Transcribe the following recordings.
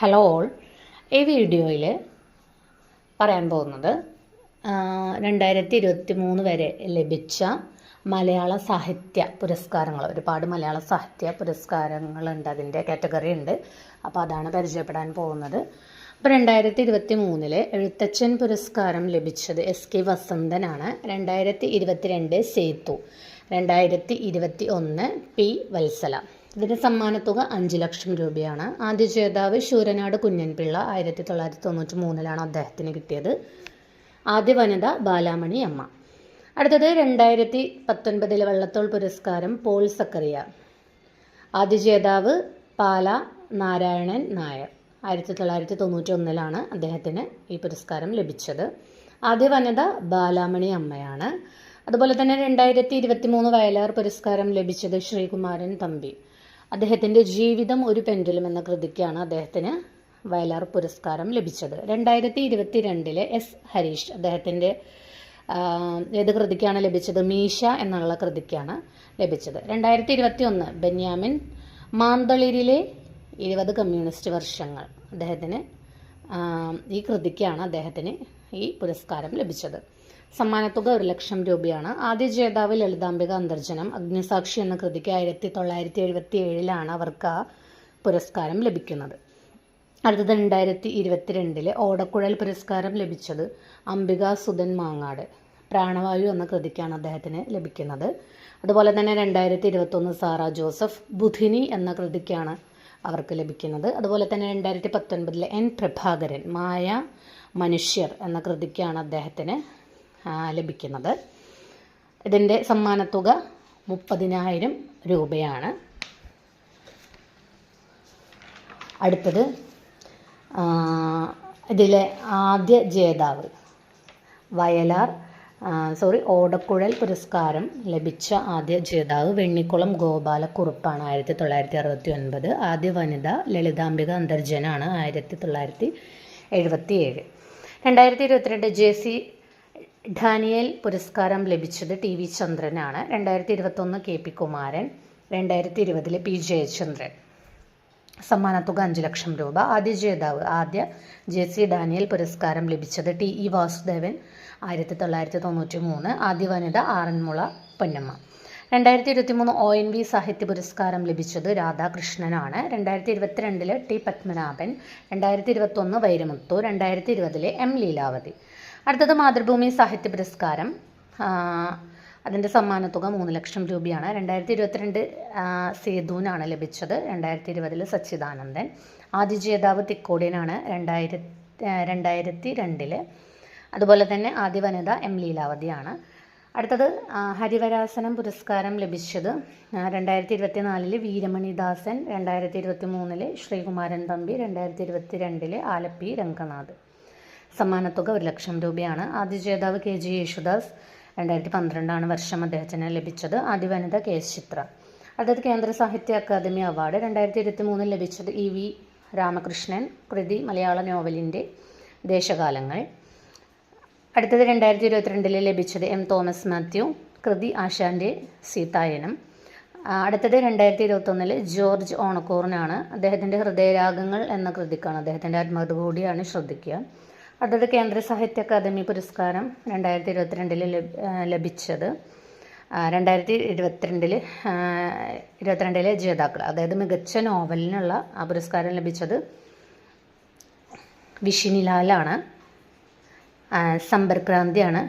Hello all ഈ വീഡിയോയിൽ പറയാൻ പോകുന്നത് രണ്ടായിരത്തി ഇരുപത്തി മൂന്ന് വരെ ലഭിച്ച മലയാള സാഹിത്യ പുരസ്കാരങ്ങൾ. ഒരുപാട് മലയാള സാഹിത്യ പുരസ്കാരങ്ങളുണ്ട്. അതിന്റെ കാറ്റഗറി ഉണ്ട്. അപ്പോൾ അതാണ് പരിചയപ്പെടാൻ പോകുന്നത്. അപ്പോൾ രണ്ടായിരത്തി ഇരുപത്തി മൂന്നിൽ എഴുത്തച്ഛൻ പുരസ്കാരം ലഭിച്ചത് എസ് കെ വസന്തനാണ്. രണ്ടായിരത്തി ഇരുപത്തിരണ്ട് സേതു. രണ്ടായിരത്തി ഇരുപത്തി ഒന്ന് പി വത്സല. ഇതിന്റെ സമ്മാനത്തുക അഞ്ച് ലക്ഷം രൂപയാണ്. ആദ്യ ജേതാവ് ശൂരനാട് കുഞ്ഞൻപിള്ള ആയിരത്തി തൊള്ളായിരത്തി തൊണ്ണൂറ്റി മൂന്നിലാണ് അദ്ദേഹത്തിന് കിട്ടിയത്. ആദ്യ വനിത ബാലാമണി അമ്മ. അടുത്തത് രണ്ടായിരത്തി പത്തൊൻപതിലെ വള്ളത്തോൾ പുരസ്കാരം പോൾ സക്കറിയ. ആദ്യ ജേതാവ് പാല നാരായണൻ നായർ. ആയിരത്തി തൊള്ളായിരത്തി തൊണ്ണൂറ്റി ഒന്നിലാണ് അദ്ദേഹത്തിന് ഈ പുരസ്കാരം ലഭിച്ചത്. ആദ്യ വനിത ബാലാമണി അമ്മയാണ്. അതുപോലെ തന്നെ രണ്ടായിരത്തി ഇരുപത്തി മൂന്ന് വയലാർ പുരസ്കാരം ലഭിച്ചത് ശ്രീകുമാരൻ തമ്പി. അദ്ദേഹത്തിന്റെ ജീവിതം ഒരു പെൻഡുലം എന്ന കൃതിക്കാണ് അദ്ദേഹത്തിന് വയലാർ പുരസ്കാരം ലഭിച്ചത്. രണ്ടായിരത്തി ഇരുപത്തി രണ്ടിലെ എസ് ഹരീഷ് അദ്ദേഹത്തിന്റെ ഏത് കൃതിക്കാണ് ലഭിച്ചത്? മീശ എന്നുള്ള കൃതിക്കാണ് ലഭിച്ചത്. രണ്ടായിരത്തി ഇരുപത്തി ഒന്ന് ബെന്യാമിൻ മാന്തളിരിലെ ഇരുപത് കമ്മ്യൂണിസ്റ്റ് വർഷങ്ങൾ അദ്ദേഹത്തിന് ഈ കൃതിക്കാണ് അദ്ദേഹത്തിന് ഈ പുരസ്കാരം ലഭിച്ചത്. സമ്മാനത്തുക ഒരു ലക്ഷം രൂപയാണ്. ആദ്യ ജേതാവ് ലളിതാംബിക അന്തർജനം അഗ്നിസാക്ഷി എന്ന കൃതിക്ക് ആയിരത്തി തൊള്ളായിരത്തി എഴുപത്തി ഏഴിലാണ് അവർക്ക് ആ പുരസ്കാരം ലഭിക്കുന്നത്. അടുത്തത് രണ്ടായിരത്തി ഇരുപത്തിരണ്ടിലെ ഓടക്കുഴൽ പുരസ്കാരം ലഭിച്ചത് അംബിക സുധൻ മാങ്ങാട്. പ്രാണവായു എന്ന കൃതിക്കാണ് അദ്ദേഹത്തിന് ലഭിക്കുന്നത്. അതുപോലെ തന്നെ രണ്ടായിരത്തി ഇരുപത്തൊന്ന് സാറ ജോസഫ് ബുധിനി എന്ന കൃതിക്കാണ് അവർക്ക് ലഭിക്കുന്നത്. അതുപോലെ തന്നെ രണ്ടായിരത്തി പത്തൊൻപതിലെ എൻ പ്രഭാകരൻ മായ മനുഷ്യർ എന്ന കൃതിക്കാണ് അദ്ദേഹത്തിന് ലഭിക്കുന്നത്. ഇതിന്റെ സമ്മാനത്തുക മുപ്പതിനായിരം രൂപയാണ്. അടുത്തത് ഇതിലെ ആദ്യ ജേതാവ് വയലാർ സോറി ഓടക്കുഴൽ പുരസ്കാരം ലഭിച്ച ആദ്യ ജേതാവ് വെണ്ണിക്കുളം ഗോപാലക്കുറുപ്പാണ്. ആയിരത്തി തൊള്ളായിരത്തി അറുപത്തി ഒൻപത് ആദ്യ വനിത ലളിതാംബിക അന്തർജനാണ് ആയിരത്തി തൊള്ളായിരത്തി എഴുപത്തി ഏഴ് രണ്ടായിരത്തി ഇരുപത്തിരണ്ട് ജെ സി ഡാനിയൽ പുരസ്കാരം ലഭിച്ചത് ടി വി ചന്ദ്രനാണ്. രണ്ടായിരത്തി ഇരുപത്തൊന്ന് കെ പി കുമാരൻ രണ്ടായിരത്തി ഇരുപതിലെ പി ജയചന്ദ്രൻ. സമ്മാനത്തുക അഞ്ച് ലക്ഷം രൂപ. ആദ്യ ജേതാവ് ആദ്യ ജെ സി ഡാനിയൽ പുരസ്കാരം ലഭിച്ചത് ടി ഇ വാസുദേവൻ ആയിരത്തി തൊള്ളായിരത്തി തൊണ്ണൂറ്റി മൂന്ന് ആദ്യ വനിത ആറന്മുള പൊന്നമ്മ. രണ്ടായിരത്തി ഇരുപത്തി മൂന്ന് ഒ എൻ വി സാഹിത്യ പുരസ്കാരം ലഭിച്ചത് രാധാകൃഷ്ണനാണ്. രണ്ടായിരത്തി ഇരുപത്തിരണ്ടിലെ ടി പത്മനാഭൻ രണ്ടായിരത്തി ഇരുപത്തൊന്ന് വൈരമുത്തു രണ്ടായിരത്തി ഇരുപതിലെ എം ലീലാവതി. അടുത്തത് മാതൃഭൂമി സാഹിത്യ പുരസ്കാരം. അതിന്റെ സമ്മാനത്തുക മൂന്ന് ലക്ഷം രൂപയാണ്. രണ്ടായിരത്തി ഇരുപത്തിരണ്ട് സേതുവിനാണ് ലഭിച്ചത്. രണ്ടായിരത്തി ഇരുപതിൽ സച്ചിദാനന്ദൻ. ആദ്യ ജേതാവ് തിക്കോടിയനാണ് രണ്ടായിരത്തി രണ്ടായിരത്തി രണ്ടിൽ അതുപോലെ തന്നെ ആദ്യ വനിത എം ലീലാവതിയാണ്. അടുത്തത് ഹരിവരാസനം പുരസ്കാരം ലഭിച്ചത് രണ്ടായിരത്തി ഇരുപത്തി നാലിൽ വീരമണിദാസൻ രണ്ടായിരത്തി ഇരുപത്തി മൂന്നിൽ ശ്രീകുമാരൻ തമ്പി രണ്ടായിരത്തി ഇരുപത്തി രണ്ടിൽ ആലപ്പി രംഗനാഥ്. സമ്മാനത്തുക ഒരു ലക്ഷം രൂപയാണ്. ആദ്യ ജേതാവ് കെ ജി യേശുദാസ് രണ്ടായിരത്തി പന്ത്രണ്ടാണ് വർഷം അദ്ദേഹത്തിന് ലഭിച്ചത്. ആദ്യ വനിത കെ എസ് ചിത്ര. അടുത്തത് കേന്ദ്ര സാഹിത്യ അക്കാദമി അവാർഡ് രണ്ടായിരത്തി ഇരുപത്തി മൂന്നിൽ ലഭിച്ചത് ഇ വി രാമകൃഷ്ണൻ കൃതി മലയാള നോവലിന്റെ ദേശകാലങ്ങൾ. അടുത്തത് രണ്ടായിരത്തി ഇരുപത്തിരണ്ടിൽ ലഭിച്ചത് എം തോമസ് മാത്യു കൃതി ആശാന്റെ സീതായനം. അടുത്തത് രണ്ടായിരത്തി ഇരുപത്തൊന്നിൽ ജോർജ് ഓണക്കൂറിനാണ്. അദ്ദേഹത്തിന്റെ ഹൃദയരാഗങ്ങൾ എന്ന കൃതിക്കാണ് അദ്ദേഹത്തിന്റെ ആത്മകഥ കൂടിയാണ് ശ്രദ്ധിക്കുക. അടുത്തത് കേന്ദ്ര സാഹിത്യ അക്കാദമി പുരസ്കാരം രണ്ടായിരത്തി ഇരുപത്തിരണ്ടിൽ ലഭിച്ചത്. രണ്ടായിരത്തി ഇരുപത്തിരണ്ടിൽ ഇരുപത്തിരണ്ടിലെ ജേതാക്കൾ അതായത് മികച്ച നോവലിനുള്ള ആ പുരസ്കാരം ലഭിച്ചത് വിഷിനിലാലാണ്. സമ്പർക്രാന്തിയാണ്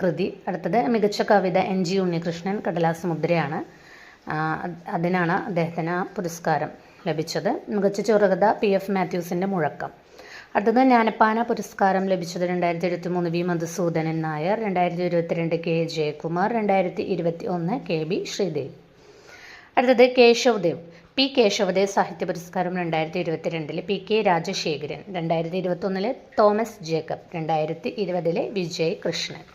കൃതി. അടുത്തത് മികച്ച കവിത എൻ ജി ഉണ്ണികൃഷ്ണൻ കടലാസ് മുദ്രയാണ്. അതിനാണ് അദ്ദേഹത്തിന് ആ പുരസ്കാരം ലഭിച്ചത്. മികച്ച ചെറുകഥ പി എഫ് മാത്യൂസിന്റെ മുഴക്കം. അടുത്തത് ജ്ഞാനപ്പാന പുരസ്കാരം ലഭിച്ചത് രണ്ടായിരത്തി ഇരുപത്തി മൂന്ന് വി. മധുസൂദനൻ നായർ രണ്ടായിരത്തി ഇരുപത്തിരണ്ട് കെ. ജയകുമാർ രണ്ടായിരത്തി ഇരുപത്തി ഒന്ന് കെ. ബി ശ്രീദേവ്. അടുത്തത് കേശവദേവ്. പി. കേശവദേവ് സാഹിത്യ പുരസ്കാരം രണ്ടായിരത്തി ഇരുപത്തിരണ്ടിൽ പി. കെ. രാജശേഖരൻ രണ്ടായിരത്തി ഇരുപത്തൊന്നിൽ തോമസ് ജേക്കബ് രണ്ടായിരത്തി ഇരുപതിലെ വിജയ് കൃഷ്ണൻ.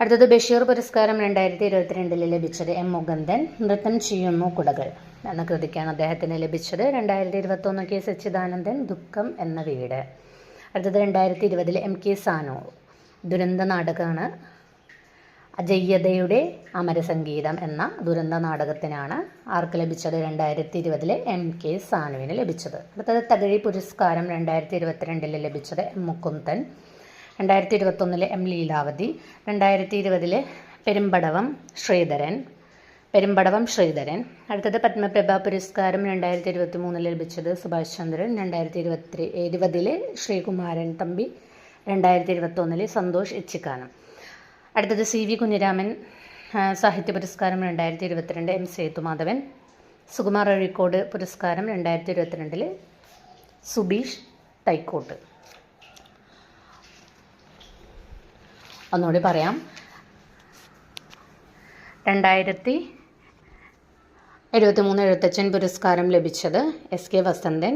അടുത്തത് ബഷീർ പുരസ്കാരം രണ്ടായിരത്തി ഇരുപത്തിരണ്ടിൽ ലഭിച്ചത് എം മുകന്ദൻ. നൃത്തം ചെയ്യുന്നു കുടകൾ എന്ന കൃതിക്കാണ് അദ്ദേഹത്തിന് ലഭിച്ചത്. രണ്ടായിരത്തി ഇരുപത്തൊന്ന് കെ സച്ചിദാനന്ദൻ ദുഃഖം എന്ന വീട്. അടുത്തത് രണ്ടായിരത്തി ഇരുപതിൽ എം കെ സാനു. ദുരന്ത നാടകമാണ് അജയ്യതയുടെ അമരസംഗീതം എന്ന ദുരന്ത നാടകത്തിനാണ് ആർക്ക് ലഭിച്ചത്? രണ്ടായിരത്തി ഇരുപതിലെ എം കെ സാനുവിന് ലഭിച്ചത്. അടുത്തത് തകഴി പുരസ്കാരം രണ്ടായിരത്തി ഇരുപത്തിരണ്ടിൽ ലഭിച്ചത് എം മുകുന്ദൻ. രണ്ടായിരത്തി ഇരുപത്തൊന്നിലെ എം ലീലാവതി രണ്ടായിരത്തി ഇരുപതിലെ പെരുമ്പടവം ശ്രീധരൻ പെരുമ്പടവം ശ്രീധരൻ അടുത്തത് പത്മപ്രഭ പുരസ്കാരം രണ്ടായിരത്തി ഇരുപത്തി മൂന്നിൽ ലഭിച്ചത് സുഭാഷ് ചന്ദ്രൻ രണ്ടായിരത്തി ഇരുപത്തി ഇരുപതിലെ ശ്രീകുമാരൻ തമ്പി രണ്ടായിരത്തി ഇരുപത്തൊന്നിലെ സന്തോഷ് ഇച്ചിക്കാനം. അടുത്തത് സി വി കുഞ്ഞിരാമൻ സാഹിത്യ പുരസ്കാരം രണ്ടായിരത്തി ഇരുപത്തിരണ്ട് എം സേതുമാധവൻ സുകുമാർ അഴീക്കോട് പുരസ്കാരം രണ്ടായിരത്തി ഇരുപത്തിരണ്ടിൽ സുബീഷ് തൈക്കോട്ട്. ഒന്നുകൂടി പറയാം. രണ്ടായിരത്തി എഴുപത്തി മൂന്ന് എഴുത്തച്ഛൻ പുരസ്കാരം ലഭിച്ചത് എസ് കെ വസന്തൻ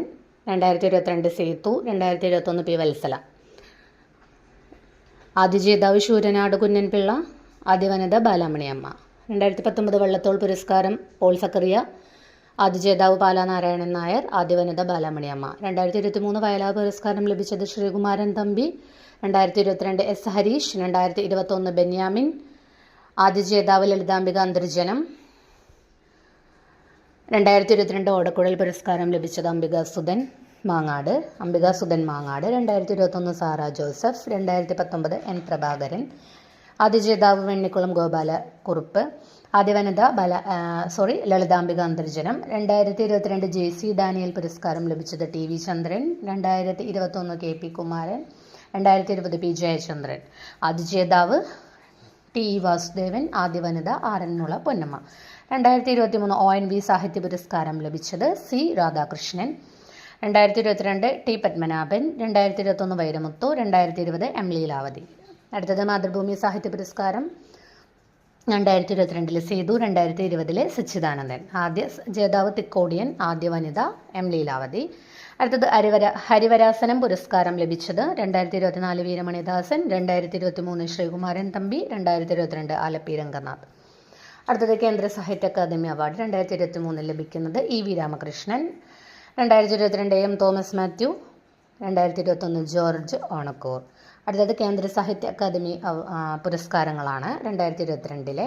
രണ്ടായിരത്തി ഇരുപത്തിരണ്ട് സേതു രണ്ടായിരത്തി ഇരുപത്തൊന്ന് പി വത്സല. ആദ്യ ജേതാവ് ശൂരനാട് കുഞ്ഞൻപിള്ള ആദ്യ വനിത ബാലാമണിയമ്മ. രണ്ടായിരത്തി പത്തൊമ്പത് വള്ളത്തോൾ പുരസ്കാരം പോൾ സക്കറിയ ആദ്യ ജേതാവ് പാലാനാരായണൻ നായർ ആദ്യ വനിത ബാലാമണിയമ്മ. രണ്ടായിരത്തി ഇരുപത്തി മൂന്ന് വയലാ പുരസ്കാരം ലഭിച്ചത് ശ്രീകുമാരൻ തമ്പി രണ്ടായിരത്തി ഇരുപത്തിരണ്ട് എസ് ഹരീഷ് രണ്ടായിരത്തി ഇരുപത്തൊന്ന് ബെന്യാമിൻ ആദ്യ ജേതാവ് ലളിതാംബിക അന്തർജനം രണ്ടായിരത്തി ഇരുപത്തിരണ്ട് ഓടക്കുഴൽ പുരസ്കാരം ലഭിച്ചത് അംബിക സുധൻ മാങ്ങാട് അംബിക സുധൻ മാങ്ങാട് രണ്ടായിരത്തി ഇരുപത്തൊന്ന് സാറ ജോസഫ് രണ്ടായിരത്തി പത്തൊമ്പത് എൻ പ്രഭാകരൻ ആദ്യ ജേതാവ് വെണ്ണിക്കുളം ഗോപാല കുറുപ്പ് ആദ്യ വനിത ബല സോറി ലളിതാംബിക അന്തർജനം രണ്ടായിരത്തി ഇരുപത്തിരണ്ട് ജെ സി ഡാനിയൽ പുരസ്കാരം ലഭിച്ചത് ടി വി ചന്ദ്രൻ രണ്ടായിരത്തി ഇരുപത്തൊന്ന് കെ പി കുമാരൻ രണ്ടായിരത്തി ഇരുപത് പി. ജയചന്ദ്രൻ ആദ്യ ജേതാവ് ടി. വാസുദേവൻ ആദ്യ വനിത ആറന്മുള പൊന്നമ്മ. രണ്ടായിരത്തി ഇരുപത്തി മൂന്ന് ഒ. എൻ. വി. സാഹിത്യ പുരസ്കാരം ലഭിച്ചത് സി. രാധാകൃഷ്ണൻ. രണ്ടായിരത്തി ഇരുപത്തിരണ്ട് ടി. പത്മനാഭൻ. രണ്ടായിരത്തി ഇരുപത്തൊന്ന് വൈരമുത്തു. രണ്ടായിരത്തി ഇരുപത് എം. ലീലാവതി. അടുത്തത് മാതൃഭൂമി സാഹിത്യ പുരസ്കാരം രണ്ടായിരത്തി ഇരുപത്തിരണ്ടിലെ സേതു രണ്ടായിരത്തി ഇരുപതിലെ സച്ചിദാനന്ദൻ. ആദ്യ ജേതാവ് തിക്കോടിയൻ ആദ്യ വനിത എം. ലീലാവതി. അടുത്തത് ഹരിവര ഹരിവരാസനം പുരസ്കാരം ലഭിച്ചത് രണ്ടായിരത്തി ഇരുപത്തിനാല് വീരമണിദാസൻ രണ്ടായിരത്തി ഇരുപത്തി മൂന്ന് ശ്രീകുമാരൻ തമ്പി രണ്ടായിരത്തി ഇരുപത്തിരണ്ട് ആലപ്പി രംഗനാഥ്. അടുത്തത് കേന്ദ്ര സാഹിത്യ അക്കാദമി അവാർഡ് രണ്ടായിരത്തി ഇരുപത്തി മൂന്നിൽ ലഭിക്കുന്നത് ഇ വി രാമകൃഷ്ണൻ രണ്ടായിരത്തി ഇരുപത്തിരണ്ട് എം തോമസ് മാത്യു രണ്ടായിരത്തി ഇരുപത്തൊന്ന് ജോർജ് ഓണക്കൂർ. അടുത്തത് കേന്ദ്ര സാഹിത്യ അക്കാദമി പുരസ്കാരങ്ങളാണ്. രണ്ടായിരത്തി ഇരുപത്തിരണ്ടിലെ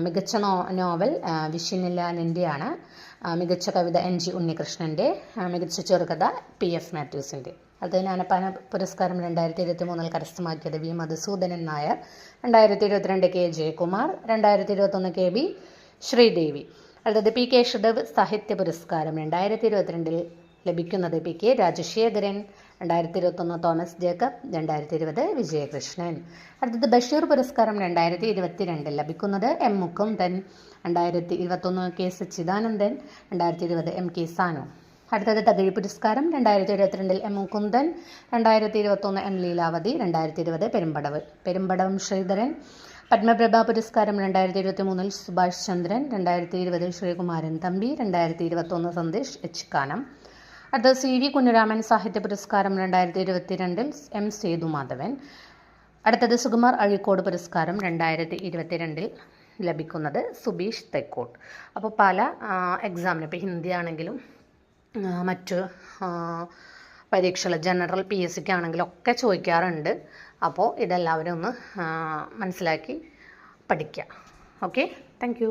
മികച്ച നോ നോവൽ ആ, വിഷിനിലാനിന്റെയാണ് മികച്ച കവിത എൻ ജി ഉണ്ണികൃഷ്ണന്റെ മികച്ച ചെറുകഥ പി എഫ് മാത്യൂസിന്റെ അത് ജ്ഞാനപ്പാന പുരസ്കാരം രണ്ടായിരത്തി ഇരുപത്തി മൂന്നിൽ കരസ്ഥമാക്കിയത് വി മധുസൂദനൻ നായർ രണ്ടായിരത്തി ഇരുപത്തിരണ്ട് കെ ജയകുമാർ രണ്ടായിരത്തി ഇരുപത്തൊന്ന് കെ ബി ശ്രീദേവി. അടുത്തത് പി കെ ഷുദേവ് സാഹിത്യ പുരസ്കാരം രണ്ടായിരത്തി ഇരുപത്തിരണ്ടിൽ ലഭിക്കുന്നത് പി കെ രാജശേഖരൻ രണ്ടായിരത്തി ഇരുപത്തൊന്ന് തോമസ് ജേക്കബ് രണ്ടായിരത്തി ഇരുപത് വിജയകൃഷ്ണൻ. അടുത്തത് ബഷീർ പുരസ്കാരം രണ്ടായിരത്തി ഇരുപത്തിരണ്ടിൽ ലഭിക്കുന്നത് എം മുക്കുന്ദൻ രണ്ടായിരത്തി ഇരുപത്തൊന്ന് കെ സച്ചിദാനന്ദൻ രണ്ടായിരത്തി ഇരുപത് എം കെ സാനു. അടുത്തത് തകഴി പുരസ്കാരം രണ്ടായിരത്തി ഇരുപത്തിരണ്ടിൽ എം മുകുന്ദൻ രണ്ടായിരത്തി ഇരുപത്തൊന്ന് എം ലീലാവതി രണ്ടായിരത്തി ഇരുപത് പെരുമ്പടവ് പെരുമ്പടവം ശ്രീധരൻ. പത്മപ്രഭ പുരസ്കാരം രണ്ടായിരത്തി ഇരുപത്തി മൂന്നിൽ സുഭാഷ് ചന്ദ്രൻ രണ്ടായിരത്തി ഇരുപതിൽ ശ്രീകുമാരൻ തമ്പി രണ്ടായിരത്തി ഇരുപത്തൊന്ന് സന്ദേശ് എച്ച് കാനം. അടുത്തത് സി വി കുഞ്ഞിരാമൻ സാഹിത്യ പുരസ്കാരം രണ്ടായിരത്തി ഇരുപത്തിരണ്ടിൽ എം സേതുമാധവൻ. അടുത്തത് സുകുമാർ അഴീക്കോട് പുരസ്കാരം രണ്ടായിരത്തി ഇരുപത്തിരണ്ടിൽ ലഭിക്കുന്നത് സുബീഷ് തെക്കോട്ട്. അപ്പോൾ പല എക്സാമിന് ഇപ്പോൾ ഹിന്ദി ആണെങ്കിലും മറ്റ് പരീക്ഷകൾ ജനറൽ പി എസ് സിക്ക് ആണെങ്കിലും ഒക്കെ ചോദിക്കാറുണ്ട്. അപ്പോൾ ഇതെല്ലാവരും ഒന്ന് മനസ്സിലാക്കി പഠിക്കുക. Okay thank